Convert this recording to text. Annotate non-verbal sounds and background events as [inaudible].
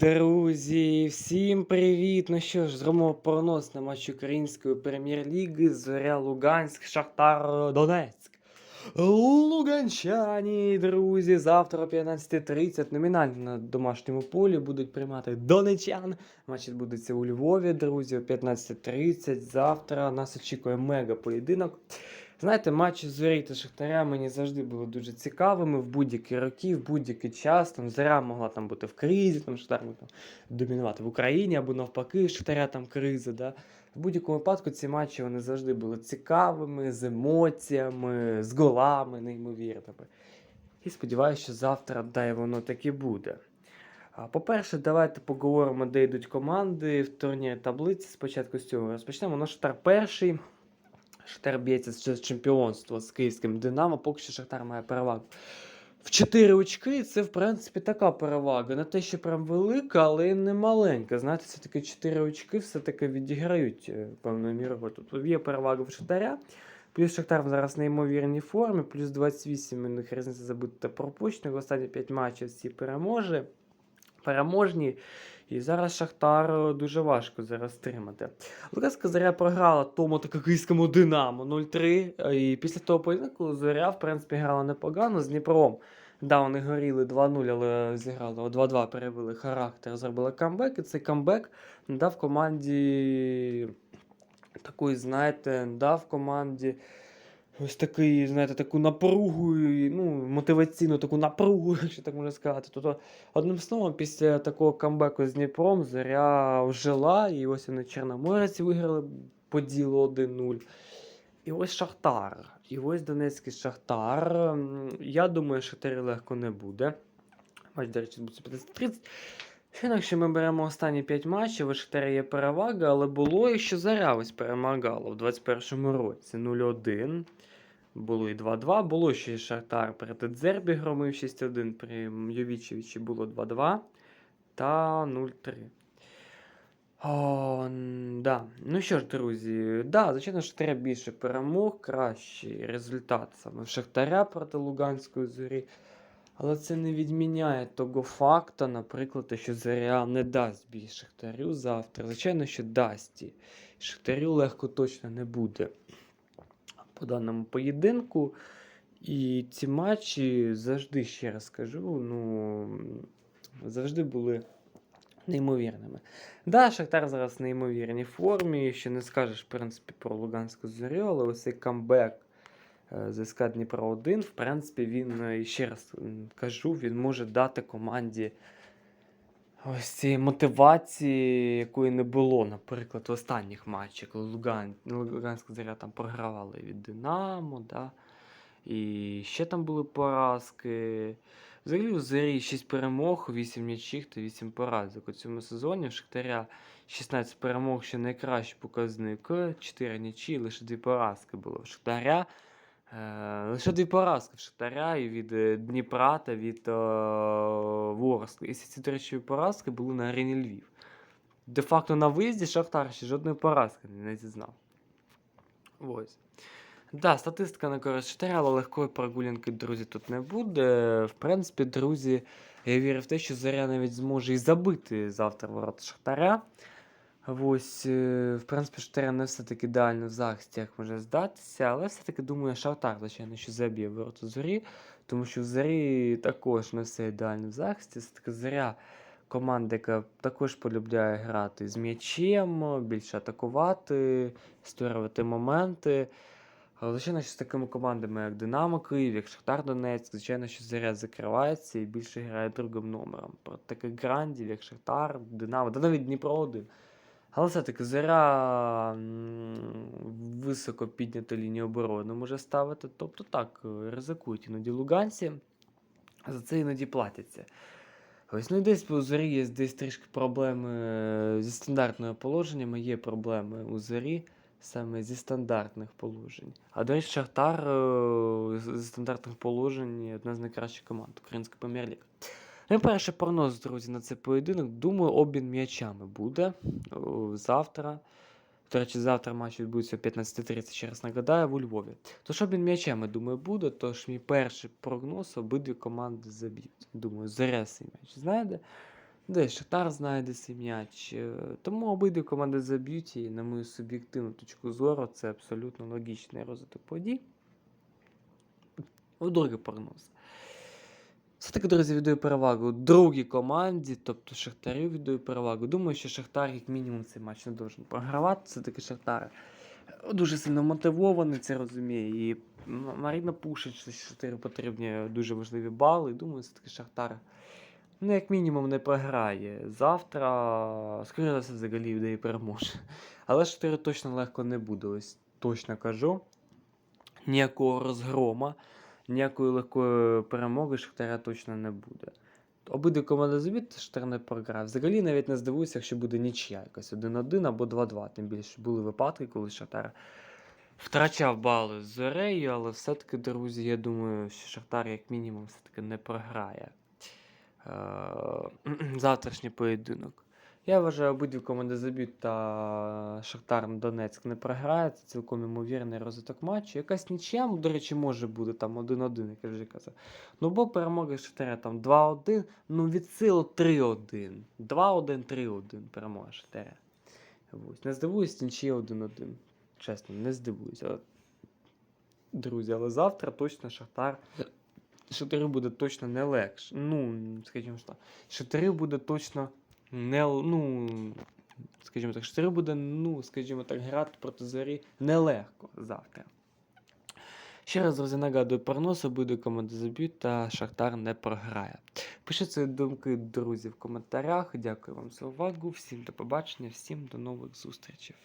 Друзі, всім привіт! Ну що ж, зробимо пронос на матч української прем'єр-ліги Зоря Луганськ, Шахтар Донецьк. Луганчані, друзі, завтра о 15.30 номінально на домашньому полі будуть приймати донечан. Матч відбудеться у Львові, друзі, о 15.30. Завтра нас очікує мега поєдинок. Знаєте, матчі Зорі та Шахтаря мені завжди були дуже цікавими в будь-які роки, в будь-який час. Там Зоря могла там бути в кризі, там Шахтар міг там, домінувати в Україні або навпаки, Шахтаря там криза. Да? В будь-якому випадку ці матчі вони завжди були цікавими, з емоціями, з голами неймовірними. І сподіваюся, що завтра дай воно так і буде. По-перше, давайте поговоримо, де йдуть команди в турнірі таблиці. Спочатку з цього розпочнемо. Ну, Шахтар перший. Шахтар б'ється з чемпіонства з київським Динамо, поки що Шахтар має перевагу. В 4 очки це, в принципі, така перевага. Не те, що прям велика, але й не маленька. Знаєте, це таки 4 очки все-таки відіграють е, певною мірою. Тут є перевага в Шахтаря. Плюс Шахтар зараз в неймовірній формі, плюс 28 у них різниця забути та пропущених. Останні 5 матчів всі переможе. Переможні. І зараз Шахтар дуже важко зараз стримати. Луганська Зоря програла тому та київському Динамо 0-3. е, І після того поєдинку Зоря, в принципі, грала непогано з Дніпром. Да, вони горіли 2-0, але зіграли 2-2, перевели характер, зробили камбек. І цей камбек дав команді такої, знаєте, дав команді ось такий, знаєте, таку напругу, ну, мотиваційну таку напругу, [laughs] якщо так можна сказати. Тобто, одним словом, після такого камбеку з Дніпром Зоря вжила, і ось вони Чорноморець виграли по ділу 1-0. І ось Шахтар. І ось Донецький Шахтар. Я думаю, Шахтарі легко не буде. Матч, до речі, буде 15-30. Ще Якщо ми беремо останні 5 матчів, у Шахтаря є перевага, але було і що ось перемагала в 21-му році 0-1. Було і 2-2. Було ще й Шахтар проти Дзербі громив 6-1 при Йовічевичі було 2-2 та 0-3. О, да. Ну що ж, друзі, да, звичайно, Шахтаря більше перемог, кращий результат саме Шахтаря проти Луганської зорі. Але це не відміняє того факту, наприклад, що Зоря не дасть бій Шахтарю завтра. Звичайно, що дасть. Шахтарю легко точно не буде по даному поєдинку. І ці матчі завжди, ще раз кажу, ну, завжди були неймовірними. Да, Шахтар зараз в неймовірній формі. Ще не скажеш, в принципі, про Луганську зорю, але ось цей камбек ЗСК Дніпро 1, в принципі, він, е, ще раз кажу, він може дати команді ось цієї мотивації, якої не було, наприклад, в останніх матчах, коли Луган, Луганська зоря там програвали від Динамо, да? і ще там були поразки. Взагалі у Зорі 6 перемог, 8 нічих та 8 поразок у цьому сезоні. В Шахтаря 16 перемог, ще найкращий показник. 4 нічі, лише 2 поразки було в Шахтаря. Е, лише 2 поразки в Шахтаря і від е, Дніпра та від е, Ворскли. І ці, до речі, поразки були на арені Львів. Де-факто на виїзді Шахтар ще жодної поразки не зізнав. Ось. Да, статистика на користь Шахтаря, але легкої прогулянки, друзі, тут не буде. В принципі, друзі, я вірю в те, що Заря навіть зможе і забити завтра ворота Шахтаря. Ось, е, в принципі, Шахтаря не все-таки ідеально в захисті, як може здатися, але все-таки думаю, Шахтар, звичайно, що заб'є ворота зорі, тому що в зорі також не все ідеально в захисті. Все-таки зоря команда, яка також полюбляє грати з м'ячем, більше атакувати, створювати моменти. Але, звичайно, що з такими командами, як Динамо Київ, як Шахтар Донецьк, звичайно, що заряд закривається і більше грає другим номером. Проти таких грандів, як Шахтар, Динамо, та навіть Дніпро 1. Але все-таки заря високо підняту лінію оборони може ставити. Тобто так, е, ризикують іноді луганці, за це іноді платяться. Ось, ну і десь у зорі є десь трішки проблеми е, зі стандартними положеннями, є проблеми у зорі саме зі стандартних положень. А до речі, Шахтар е, зі стандартних положень одна з найкращих команд Української прем'єр-ліги. Ну, перший прогноз, друзі, на цей поєдинок. Думаю, обмін м'ячами буде завтра. До речі, завтра матч відбудеться о 15.30, ще раз нагадаю, у Львові. Тож обмін м'ячами, думаю, буде. Тож мій перший прогноз обидві команди заб'ють. Думаю, цей м'яч знайде. Десь Шахтар знайде свій м'яч. Е, Тому обидві команди заб'ють і, на мою суб'єктивну точку зору, це абсолютно логічний розвиток подій. Другий прогноз. Все-таки, друзі, віддаю перевагу другій команді, тобто Шахтарю віддаю перевагу. Думаю, що Шахтар, як мінімум, цей матч не должен програвати. Все-таки Шахтар дуже сильно мотивований, це розуміє. І Маріна що Шахтарю потрібні дуже важливі бали. Думаю, все-таки Шахтар, ну, як мінімум, не програє. Завтра, скоріше за все, взагалі віддає переможе. Але Шахтарю точно легко не буде. Ось точно кажу. Ніякого розгрома ніякої легкої перемоги Шахтаря точно не буде. Обидві команди заб'ють, Шахтар не програє. Взагалі навіть не здивуюся, якщо буде нічия якась 1-1 або 2-2. Тим більше були випадки, коли Шахтар втрачав бали з Зорею, але все-таки, друзі, я думаю, що Шахтар як мінімум все-таки не програє е- [clears throat] завтрашній поєдинок. Я вважаю, обидві команди заб'ють та Шахтар Донецьк не програє. Це цілком ймовірний розвиток матчу. Якась нічия, до речі, може бути там 1-1, як я вже казав. Ну, бо перемоги Шахтаря там 2-1, ну від силу 3-1. 2-1, 3-1 перемога Шахтаря. Не здивуюсь, нічия 1-1. Чесно, не здивуюся. Друзі, але завтра точно Шахтар. Шахтарю буде точно не легше. Ну, скажімо так. Шахтарю буде точно не, ну, скажімо так, Шахтарю буде, ну, скажімо так, грати проти зорі нелегко завтра. Ще раз, друзі, нагадую, прогноз обидві команди заб'ють та Шахтар не програє. Пишіть свої думки, друзі, в коментарях. Дякую вам за увагу. Всім до побачення, всім до нових зустрічей.